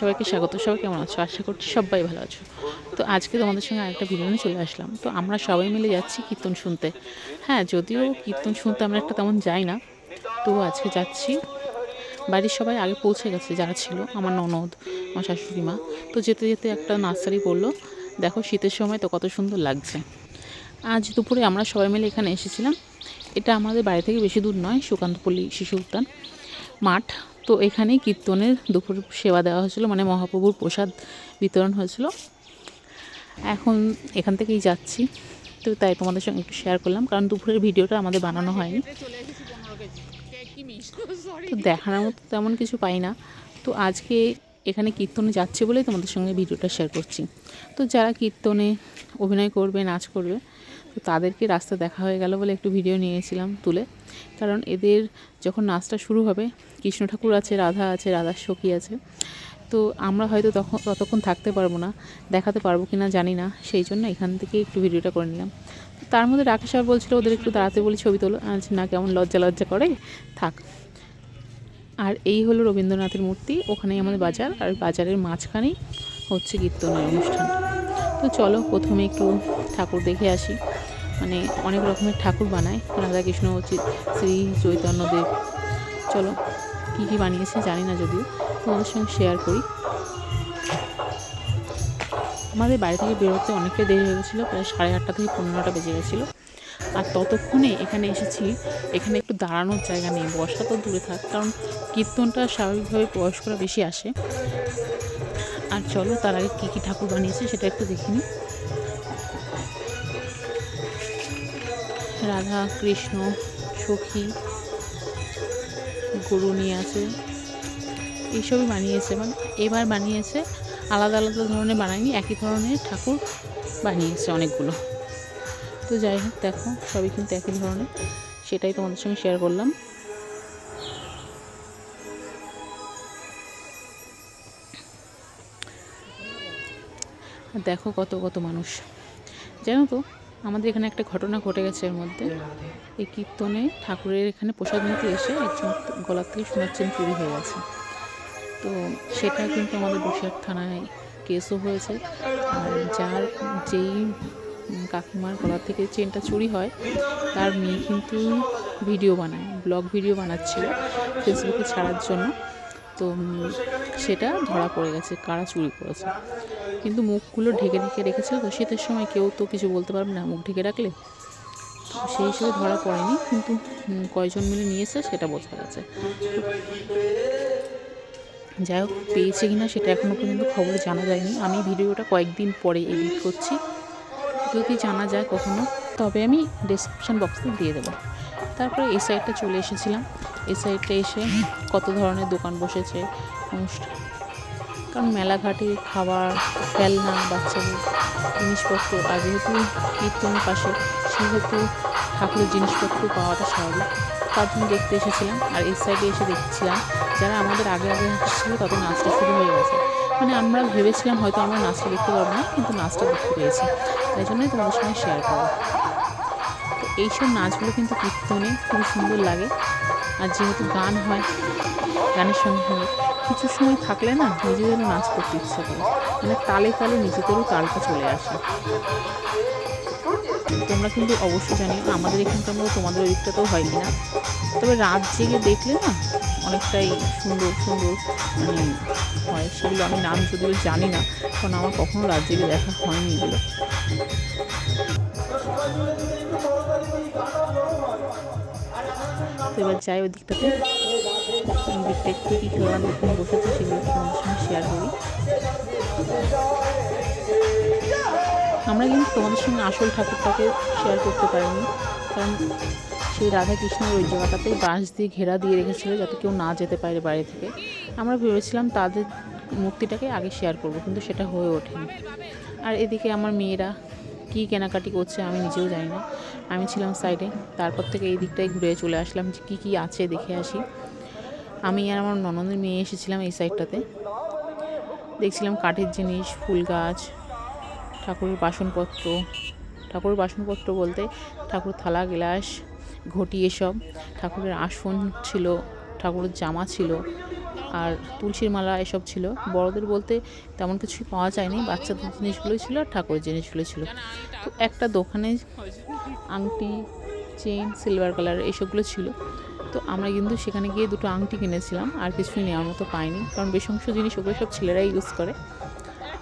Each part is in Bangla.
সবাইকে স্বাগত। সবাই কেমন আছো? আশা করছি সবাই ভালো আছো। তো আজকে তোমাদের সঙ্গে আরেকটা ভিডিও নিয়ে চলে আসলাম। তো আমরা সবাই মিলে যাচ্ছি কীর্তন শুনতে। হ্যাঁ যদিও কীর্তন শুনতে আমরা একটা তেমন যাই না। তো আজকে যাচ্ছি। বাড়ির সবাই আগে পৌঁছে গেছে, যারা ছিল, আমার ননদ, আমার শাশুড়ি মা। তো যেতে যেতে একটা নার্সারি পড়ল। দেখো শীতের সময় তো কত সুন্দর লাগছে। আজ দুপুরে আমরা সবাই মিলে এখানে এসেছিলাম। এটা আমাদের বাড়ি থেকে বেশি দূর নয়, সুকান্তপল্লী শিশু উদ্যান মাঠ। তো এখানেই কীর্তনের দুপুর সেবা দেওয়া হয়েছিল মানে মহাপ্রভুর প্রসাদ বিতরণ হয়েছিল। এখন এখান থেকেই যাচ্ছি। তো তাই তোমাদের সঙ্গে একটু শেয়ার করলাম কারণ দুপুরের ভিডিওটা আমাদের বানানো হয়নি। তো দেখানোর মতো তেমন কিছু পাই না। তো আজকে এখানে কীর্তনে যাচ্ছে বলেই তোমাদের সঙ্গে ভিডিওটা শেয়ার করছি। তো যারা কীর্তনে অভিনয় করবে নাচ করবে তাদেরকে রাস্তা দেখা হয়ে গেল বলে একটু ভিডিও নিয়েছিলাম তুলে। কারণ এদের যখন নাচটা শুরু হবে, কৃষ্ণ ঠাকুর আছে, রাধা আছে, রাধার সখী আছে, তো আমরা হয়তো তখন ততক্ষণ থাকতে পারব না, দেখাতে পারব কি না জানি না, সেই জন্য এখান থেকে একটু ভিডিওটা করে নিলাম। তো তার মধ্যে রাকেশ আর বলছিল, ওদের একটু দাঁড়াতে বলি ছবি তোলো। আজ না, কেমন লজ্জা লজ্জা করে? থাক। আর এই হলো রবীন্দ্রনাথের মূর্তি, ওখানেই আমাদের বাজার, আর বাজারের মাঝখানেই হচ্ছে কীর্তনের অনুষ্ঠান। তো চলো, প্রথমে একটু ঠাকুর দেখে আসি। মানে অনেক রকমের ঠাকুর বানায়। রাধাকৃষ্ণ শ্রী চৈতন্যদেব। চলো, কী কী বানিয়েছে জানি না যদিও। তোমাদের সঙ্গে শেয়ার করি। আমাদের বাড়ি থেকে বেরোতে অনেকটাই দেরি হয়ে গেছিল, প্রায় সাড়ে আটটা থেকে পনেরোটা বেজে গেছিল। আর ততক্ষণে এখানে এসেছি, এখানে একটু দাঁড়ানোর জায়গা নেই, বসা তো দূরে থাক, কারণ কীর্তনটা স্বাভাবিকভাবে বয়স্করা বেশি আসে। আর চলো, তার আগে কী কী ঠাকুর বানিয়েছে সেটা একটু দেখিনি রাধা, কৃষ্ণ, সখী, গরু নিয়ে আছে। এইসবই বানিয়েছে মানে এবার বানিয়েছে, আলাদা আলাদা ধরনের বানায়নি, একই ধরনের ঠাকুর বানিয়েছে অনেকগুলো। তো যাই হোক, দেখো, সবই কিন্তু একই ধরনের, সেটাই তোমাদের সঙ্গে শেয়ার করলাম। দেখো কত কত মানুষ। জানো তো আমাদের এখানে একটা ঘটনা ঘটে গেছে এর মধ্যে। এই কীর্তনে ঠাকুরের এখানে প্রসাদ নিতে এসে একজন গলার থেকে সোনার চেন চুরি হয়ে গেছে। তো সেটা কিন্তু আমাদের বসিরহাট থানায় কেসও হয়েছে। আর যার যেই কাকিমার গলার থেকে চেনটা চুরি হয়, তার মেয়ে কিন্তু ভিডিও বানায়, ব্লগ ভিডিও বানাচ্ছিল, ফেসবুকে ছাড়ার জন্য। তো সেটা ধরা পড়ে গেছে, কারা চুরি করেছে। কিন্তু মুখগুলো ঢেকে ঢেকে রেখেছিল তো, শীতের সময় কেউ তো কিছু বলতে পারবে না মুখ ঢেকে রাখলে। সেই হিসেবে ধরা পড়েনি, কিন্তু কয়জন মিলে নিয়েছে সেটা বোঝা গেছে যাই হোক, পেয়েছে কি না সেটা এখনও পর্যন্ত খবর জানা যায়নি। আমি ভিডিওটা কয়েকদিন পরে এডিট করছি। যদি জানা যায় কখনো, তবে আমি ডেসক্রিপশন বক্সে দিয়ে দেবো। তারপরে এই সাইডটা চলে এসেছিলাম। এই সাইডটা এসে কত ধরনের দোকান বসেছে অনুষ্ঠান কারণ মেলাঘাটে খাবার, খেলনা, বাচ্চাদের জিনিসপত্র আর যেহেতু কীর্তনের পাশে, সেহেতু ঠাকুরের জিনিসপত্র পাওয়াটা স্বাভাবিক। তার জন্য দেখতে এসেছিলাম আর এই সাইডে এসে দেখছিলাম যারা আমাদের আগে আগে আসছিল তাদের নাচটা শুরু হয়ে গেছে। মানে আমরা ভেবেছিলাম হয়তো আমরা নাচটা দেখতে পারব না, কিন্তু নাচটা দেখতে পেয়েছি। তাই জন্যই তোমাদের সঙ্গে শেয়ার করব এইসব নাচগুলো কিন্তু কীর্তনে খুবই সুন্দর লাগে। আর যেহেতু গান হয়, গানের সঙ্গে সঙ্গে কিছু সময় থাকলে না নিজেদেরও নাচ করতে ইচ্ছা করে। মানে তালে তালে নিজেদেরও তালটা চলে আসে। তোমরা কিন্তু অবশ্যই জানি আমাদের এখানকার মতো তোমাদের ওই দিকটাতেও হয় কিনা। তবে রাত জেগে দেখলে না অনেকটাই সুন্দর সুন্দর মানে হয়। সেগুলো আমি নাম যদিও জানি না, কারণ আমার কখনো রাত জেগে দেখা হয়নি এগুলো। এবার যাই ওই দিকটাতে ওই দিকটা কী বসেছে সেগুলো তোমাদের সঙ্গে শেয়ার করি। আমরা কিন্তু তোমাদের সঙ্গে আসল ঠাকুরটাকে শেয়ার করতে পারিনি, কারণ সেই রাধা কৃষ্ণের ওই জায়গাটাতেই বাঁশ দিয়ে ঘেরা দিয়ে রেখেছিল যাতে কেউ না যেতে পারে বাইরে থেকে। আমরা ভেবেছিলাম তাদের মূর্তিটাকে আগে শেয়ার করব, কিন্তু সেটা হয়ে ওঠেনি। আর এদিকে আমার মেয়েরা কী কেনাকাটি করছে আমি নিজেও জানি না। আমি ছিলাম সাইডে তারপর থেকে এই দিকটাই ঘুরে চলে আসলাম যে কী কী আছে দেখে আসি। আমি আর আমার ননদের মেয়ে এসেছিলাম এই সাইডটাতে দেখছিলাম কাঠের জিনিস, ফুল গাছ, ঠাকুরের বাসনপত্র। ঠাকুরের বাসনপত্র বলতে ঠাকুর থালা, গ্লাস, ঘটি এসব। ঠাকুরের আসন ছিল, ঠাকুরের জামা ছিল। আর তুলসীর মালা এসব ছিল। বড়দের বলতে তেমন কিছুই পাওয়া যায়নি। বাচ্চাদের জিনিসগুলোই ছিল আর ঠাকুরের জিনিসগুলো ছিল। তো একটা দোকানে আংটি চেন সিলভার কালার এইসবগুলো ছিল। তো আমরা কিন্তু সেখানে গিয়ে দুটো আংটি কিনেছিলাম। আর কিছুই নেওয়ার মতো পাইনি। কারণ বেশ অংশ জিনিস ওগুলো সব ছেলেরাই ইউজ করে।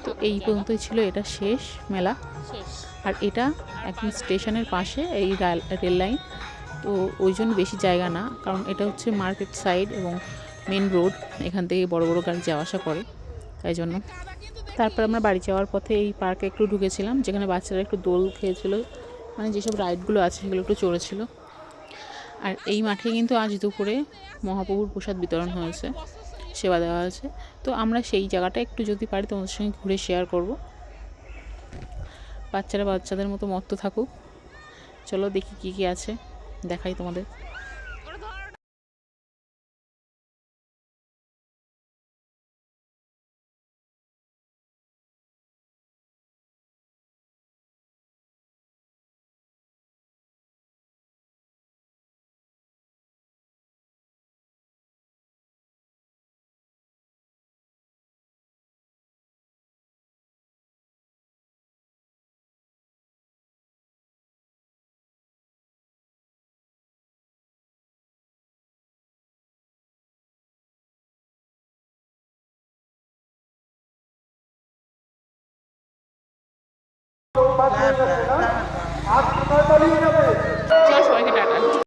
তো এই পর্যন্তই ছিল। এটা শেষ মেলা। আর এটা একদম স্টেশনের পাশে এই রেল লাইন। তো ওই জন্য বেশি জায়গা না। কারণ এটা হচ্ছে মার্কেট সাইড এবং মেন রোড, এখান থেকে বড় বড় গাড়ি যাওয়া আসা করে, তাই জন্য। তারপর আমরা বাড়ি যাওয়ার পথে এই পার্কে একটু ঢুকেছিলাম, যেখানে বাচ্চারা একটু দোল খেয়েছিল মানে যেসব রাইডগুলো আছে সেগুলো একটু চড়েছিল। আর এই মাঠে কিন্তু আজ দুপুরে মহাপ্রভুর প্রসাদ বিতরণ হয়েছে, সেবা দেওয়া হয়েছে। তো আমরা সেই জায়গাটা একটু যদি পারি তোমাদের সঙ্গে ঘুরে শেয়ার করব। বাচ্চারা বাচ্চাদের মতো মত্ত থাকুক। চলো দেখি কী কী আছে, দেখাই তোমাদের। সবাইকে টাটা।